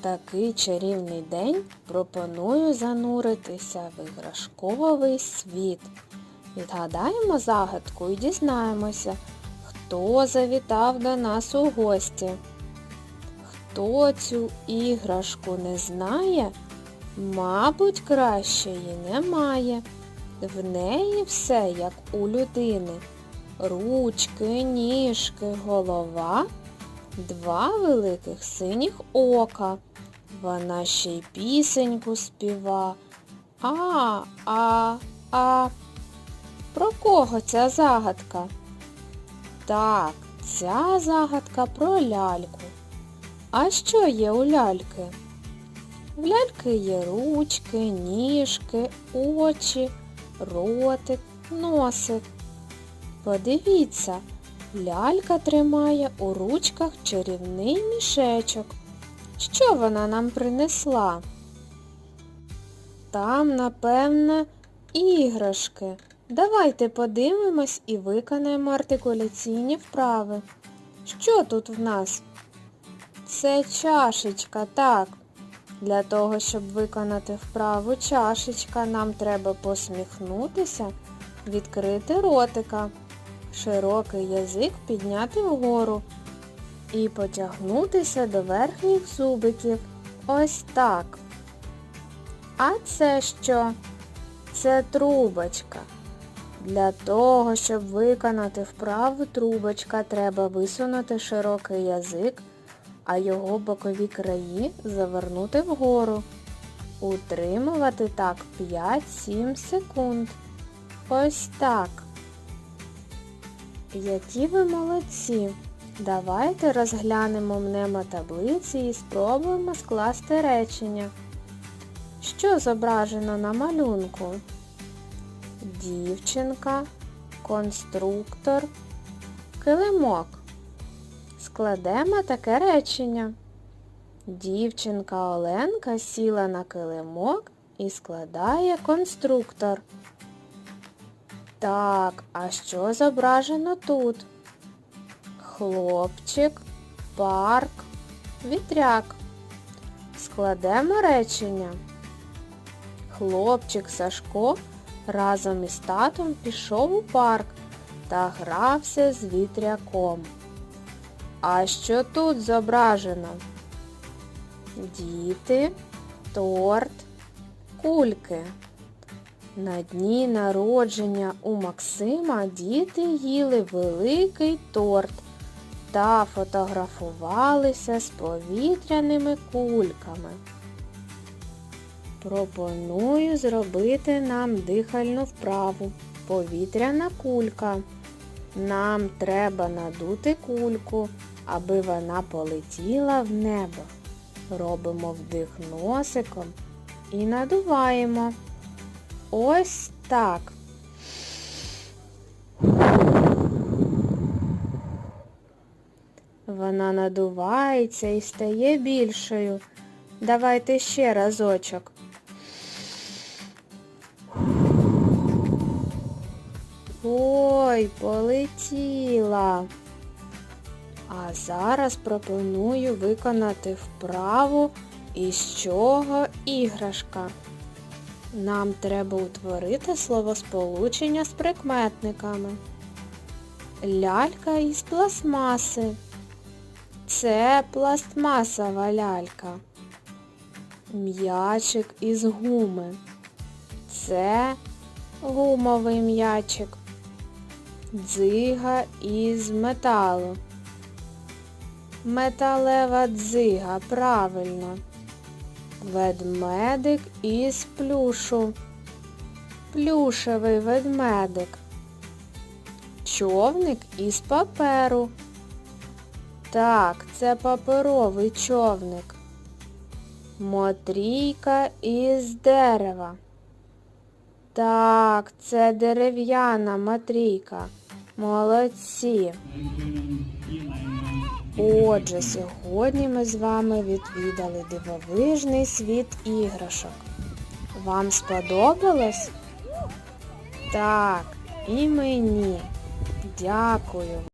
такий чарівний день пропоную зануритися в іграшковий світ. Відгадаємо загадку і дізнаємося, хто завітав до нас у гості. Хто цю іграшку не знає, мабуть, кращої немає. В неї все як у людини. Ручки, ніжки, голова, два великих синіх ока. Вона ще й пісеньку співа. А, а, а. Про кого ця загадка? Так, ця загадка про ляльку. А що є у ляльки? В ляльки є ручки, ніжки, очі, ротик, носик. Подивіться, лялька тримає у ручках чарівний мішечок. Що вона нам принесла? Там, напевне, іграшки. Давайте подивимось і виконаємо артикуляційні вправи. Що тут в нас? Це чашечка, так. Для того, щоб виконати вправу чашечка, нам треба посміхнутися, відкрити ротика, широкий язик підняти вгору і потягнутися до верхніх зубиків. Ось так. А це що? Це трубочка. Для того, щоб виконати вправу трубочка, треба висунути широкий язик, а його бокові краї завернути вгору. Утримувати так 5-7 секунд. Ось так. Які ви молодці! Давайте розглянемо мнемотаблиці і спробуємо скласти речення. Що зображено на малюнку? Дівчинка, конструктор, килимок. Складемо таке речення. Дівчинка Оленка сіла на килимок і складає конструктор. Так, а що зображено тут? Хлопчик, парк, вітряк. Складемо речення. Хлопчик Сашко разом із татом пішов у парк та грався з вітряком. А що тут зображено? Діти, торт, кульки. На дні народження у Максима діти їли великий торт та фотографувалися з повітряними кульками. Пропоную зробити нам дихальну вправу. Повітряна кулька. Нам треба надути кульку, аби вона полетіла в небо. Робимо вдих носиком і надуваємо. Ось так. Вона надувається і стає більшою. Давайте ще разочок. Ой, полетіла. А зараз пропоную виконати вправу, із чого іграшка. Нам треба утворити словосполучення з прикметниками. Лялька із пластмаси. Це пластмасова лялька. М'ячик із гуми. Це гумовий м'ячик. Дзига із металу. Металева дзига, правильно. Ведмедик із плюшу. Плюшевий ведмедик. Човник із паперу. Так, це паперовий човник. Мотрійка із дерева. Так, це дерев'яна матрійка. Молодці. Отже, сьогодні ми з вами відвідали дивовижний світ іграшок. Вам сподобалось? Так, і мені. Дякую.